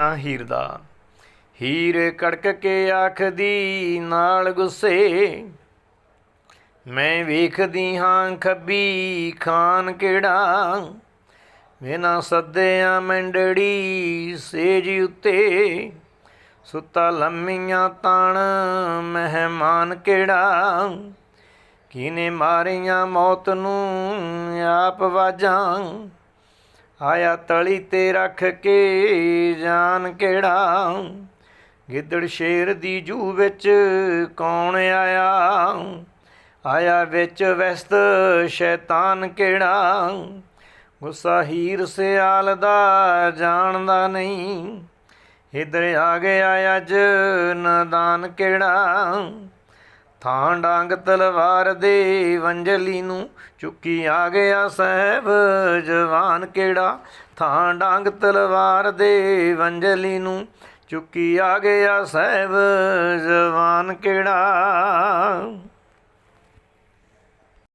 ਨਾ ਹੀਰ ਦਾ ਹੀਰ ਕੜਕ ਕੇ ਆਖਦੀ, ਨਾਲ ਗੁੱਸੇ। ਮੈਂ ਵੇਖਦੀ ਹਾਂ ਖੱਬੀ ਖਾਨ ਕਿਹੜਾ। ਬਿਨਾ ਸੱਦਿਆ ਮੰਡੜੀ ਸੇਜ ਉੱਤੇ। ਸੁੱਤਾ ਲੰਮੀਆਂ ਤਾਣ ਮਹਿਮਾਨ ਕਿਹੜਾ। ਕਿਨੇ ਮਾਰੀਆਂ ਮੌਤ ਨੂੰ ਆਪ ਵਾਜਾਂ। ਆਇਆ ਤਲੀ ਤੇ ਰੱਖ ਕੇ, ਜਾਨ ਕਿਹੜਾ ਗਿੱਦੜ ਸ਼ੇਰ ਦੀ ਜੂ ਵਿੱਚ ਕੌਣ ਆਇਆ ਆਇਆ ਵਿੱਚ ਵਸਤ ਸ਼ੈਤਾਨ ਕਿਹੜਾ ਗੁੱਸਾ ਹੀਰ ਸਿਆਲ ਦਾ ਜਾਣਦਾ ਨਹੀਂ। ਇਧਰ ਆ ਗਿਆ ਅੱਜ ਨਦਾਨ ਕਿਹੜਾ ਥਾਂ ਡਾਂਗ ਤਲਵਾਰ ਦੇ ਵੰਜਲੀ ਨੂੰ ਚੁੱਕੀ ਆ ਗਿਆ ਸਾਹਿਬ, ਜਵਾਨ ਕਿਹੜਾ? ਥਾਂ ਡਾਂਗ ਤਲਵਾਰ ਦੇ ਵੰਜਲੀ ਨੂੰ ਚੁੱਕੀ ਆ ਗਿਆ ਸਾਹਿਬ, ਜਵਾਨ ਕਿਹੜਾ?